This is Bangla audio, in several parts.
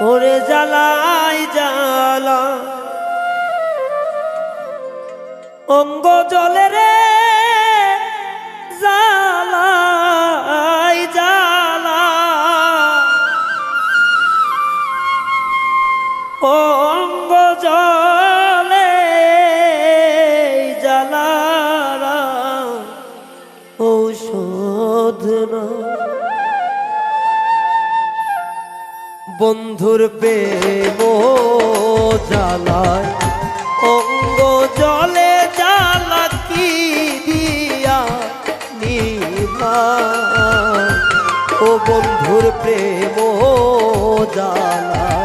ওরে জ্বালাই জ্বালা। অঙ্গ জলে রে জ্বালাই জ্বালা। অঙ্গ জলে বন্ধুর প্রেম জালায় অঙ্গ জলে জালা কি দিয়া নিভা ও বন্ধুর প্রেম জ্বালায়।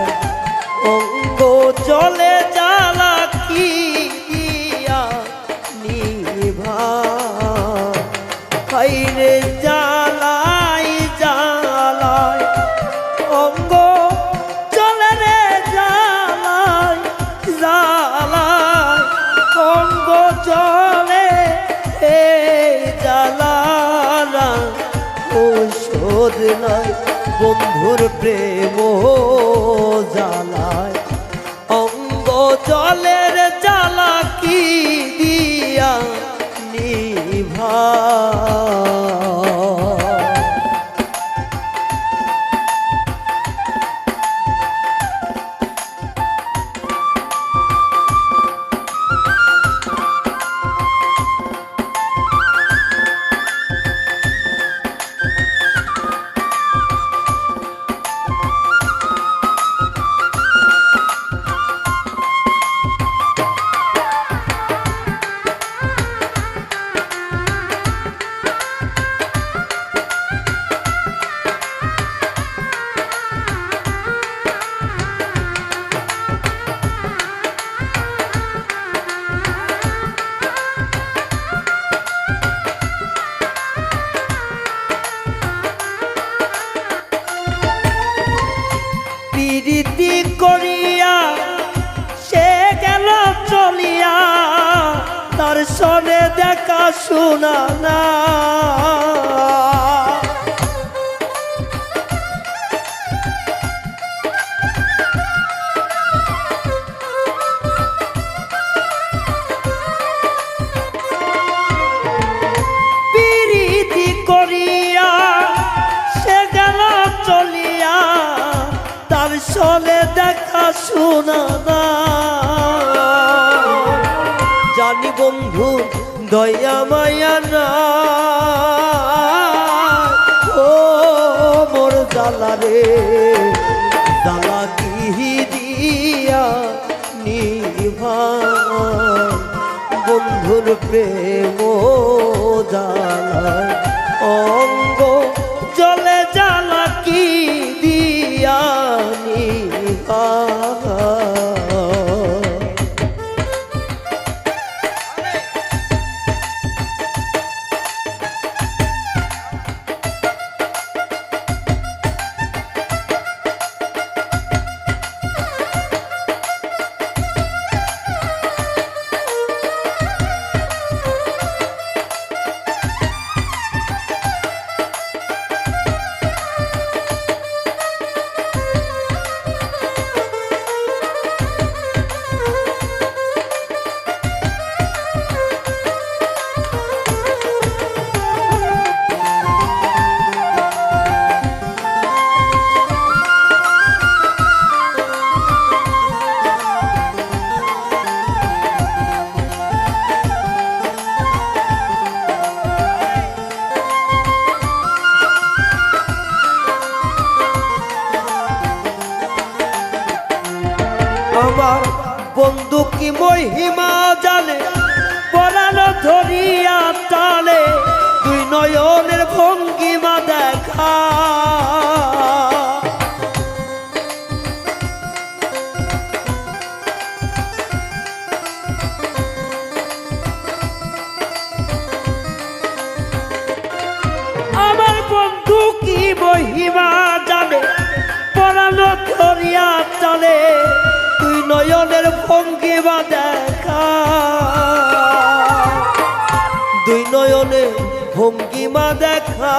নয় বন্ধুর প্রেম জ্বালায়। অঙ্গ জলের জ্বালা কি দিয়া নিভা দেখা শোনা না। সনে দেখা শোনা জানি বন্ধু দয়া মায়া না। ও মোর জ্বালা রে, জ্বালা কি দিয়া নিভা। বন্ধুর প্রেম জালা অঙ্গ মহিমা জানে পরানো ধরিয়া টানে দুই নয়নের ভঙ্গিমা দেখা। আমার বন্ধু কি জানে পরানো ধরিয়া নয়নের ভঙ্গিমা দেখা। দুই নয়নে ভঙ্গিমা দেখা।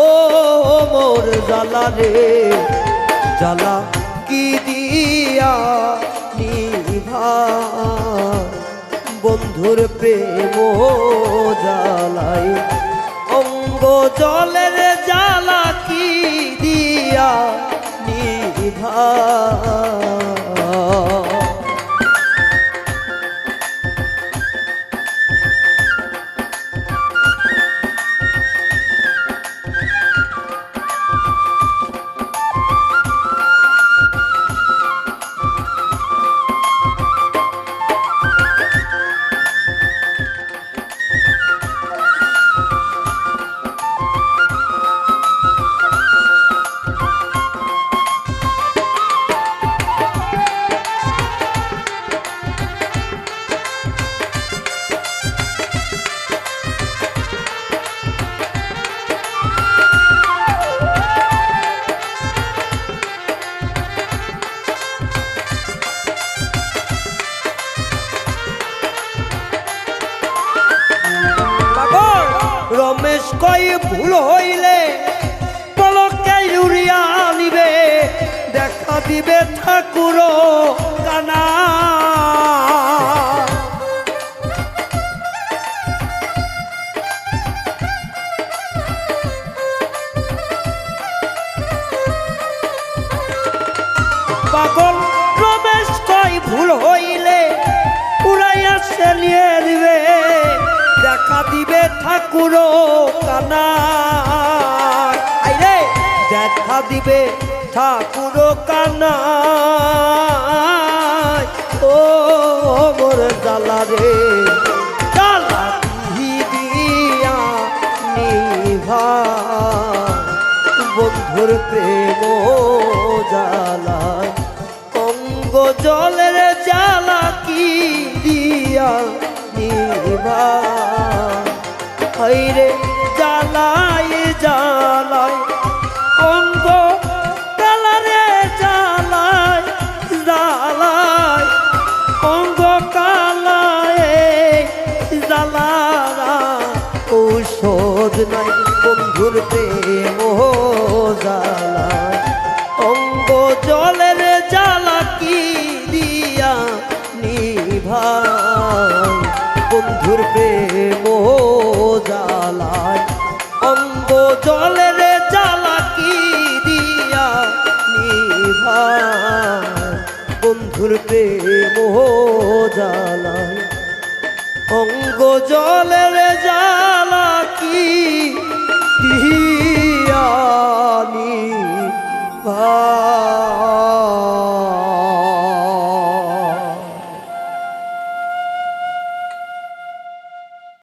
ও মোর মোর জ্বালা রে জ্বালা কি দিয়া নিভা? বন্ধুর প্রেম জ্বালাই অঙ্গ জলের জ্বালা কি দিয়া নিভা রমেশ কই ভুল হইলে? পলকে ইউরিয়া আনিবে দেখা দিবে ঠাকুর কানা। ঠাকুর কানা দেখা দিবে ঠাকুর কানা ও মোর জ্বালা রে বন্ধুর প্রেম জ্বালায়, অঙ্গ জলের জ্বালা কি দিয়া নিভা হাইরে জ্বালায় জ্বালায় অঙ্গ কালারে জ্বালায় জ্বালায় অঙ্গ কালায় জ্বালারা। ঔষধ নাই, বন্ধুর প্রেম জ্বালায় অঙ্গ জলের জ্বালা কি দিয়া নিভাই? বন্ধুর প্রেম জ্বালায়। অঙ্গ জলের জ্বালা কি দিয়া নিভাই বন্ধুর প্রেম জ্বালায়। অঙ্গ জলের জ্বালা